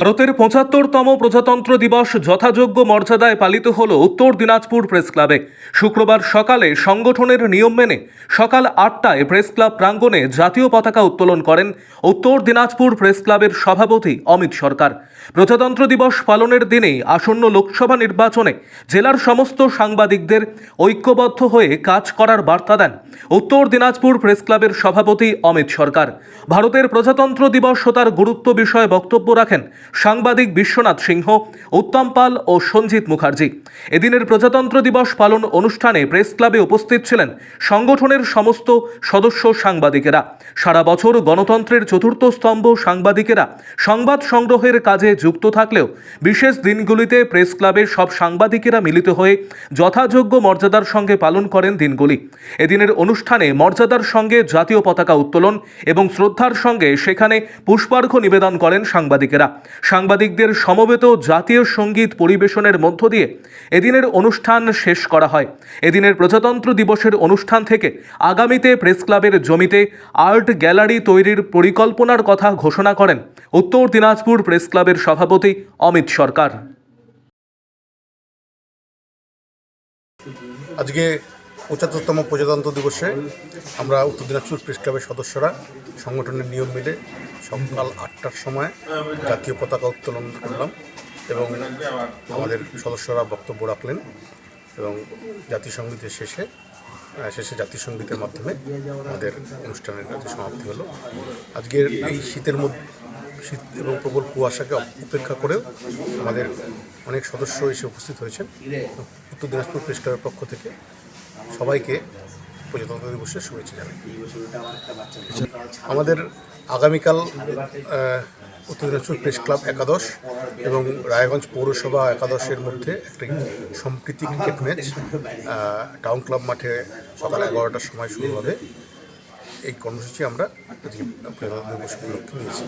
ভারতের পঁচাত্তরতম প্রজাতন্ত্র দিবস যথাযোগ্য মর্যাদায় পালিত হল উত্তর দিনাজপুর প্রেস ক্লাবে। শুক্রবার সকালে সংগঠনের নিয়ম মেনে সকাল আটটায় প্রেস ক্লাব প্রাঙ্গণে জাতীয় পতাকা উত্তোলন করেন উত্তর দিনাজপুর প্রেস ক্লাবের সভাপতি অমিত সরকার। প্রজাতন্ত্র দিবস পালনের দিনেই আসন্ন লোকসভা নির্বাচনে জেলার সমস্ত সাংবাদিকদের ঐক্যবদ্ধ হয়ে কাজ করার বার্তা দেন উত্তর দিনাজপুর প্রেস ক্লাবের সভাপতি অমিত সরকার। ভারতের প্রজাতন্ত্র দিবস ও তার গুরুত্ব বিষয়ে বক্তব্য রাখেন সাংবাদিক বিশ্বনাথ সিংহ, উত্তম পাল ও সঞ্জিত মুখার্জি। এদিনের প্রজাতন্ত্র দিবস পালন অনুষ্ঠানে প্রেস ক্লাবে উপস্থিত ছিলেন সংগঠনের সমস্ত সদস্য সাংবাদিকেরা। সারা বছর গণতন্ত্রের চতুর্থ স্তম্ভ সাংবাদিকেরা সংবাদ সংগ্রহের কাজে যুক্ত থাকলেও বিশেষ দিনগুলিতে প্রেস ক্লাবের সব সাংবাদিকেরা মিলিত হয়ে যথাযোগ্য মর্যাদার সঙ্গে পালন করেন দিনগুলি। এদিনের অনুষ্ঠানে মর্যাদার সঙ্গে জাতীয় পতাকা উত্তোলন এবং শ্রদ্ধার সঙ্গে সেখানে পুষ্পার্ঘ্য নিবেদন করেন সাংবাদিকেরা। সাংবাদিকদের সমবেত জাতীয় সংগীত পরিবেশনের মধ্য দিয়ে এদিনের অনুষ্ঠান শেষ করা হয়। এদিনের প্রজাতন্ত্র দিবসের অনুষ্ঠান থেকে আগামীতে প্রেস ক্লাবের জমিতে আর্ট গ্যালারি তৈরির পরিকল্পনার কথা ঘোষণা করেন উত্তর দিনাজপুর প্রেস ক্লাবের সভাপতি অমিত সরকার। আজকে পঁচাত্তরতম প্রজাতন্ত্র দিবসে আমরা উত্তর দিনাজপুর প্রেস ক্লাবের সদস্যরা সংগঠনের নিয়ম মেনে সকাল আটটার সময় জাতীয় পতাকা উত্তোলন করলাম এবং আমাদের সদস্যরা বক্তব্য রাখলেন এবং জাতীয় সঙ্গীতের শেষে শেষে জাতীয় সঙ্গীতের মাধ্যমে আমাদের অনুষ্ঠানের কাজে সমাপ্তি হলো। আজকের এই শীতের মধ্যে, শীত এবং প্রবল কুয়াশাকে উপেক্ষা করেও আমাদের অনেক সদস্য এসে উপস্থিত হয়েছেন। উত্তর দিনাজপুর প্রেস পক্ষ থেকে সবাইকে প্রজাতন্ত্র দিবসের শুভেচ্ছা জানাই। আমাদের আগামীকাল উত্তর দিনাজপুর প্রেস ক্লাব একাদশ এবং রায়গঞ্জ পৌরসভা একাদশের মধ্যে একটি সম্প্রীতি ক্রিকেট ম্যাচ টাউন ক্লাব মাঠে সকাল এগারোটার সময় শুরু হবে। এই কর্মসূচি আমরা প্রজাতন্ত্র দিবস উপলক্ষে নিয়েছি।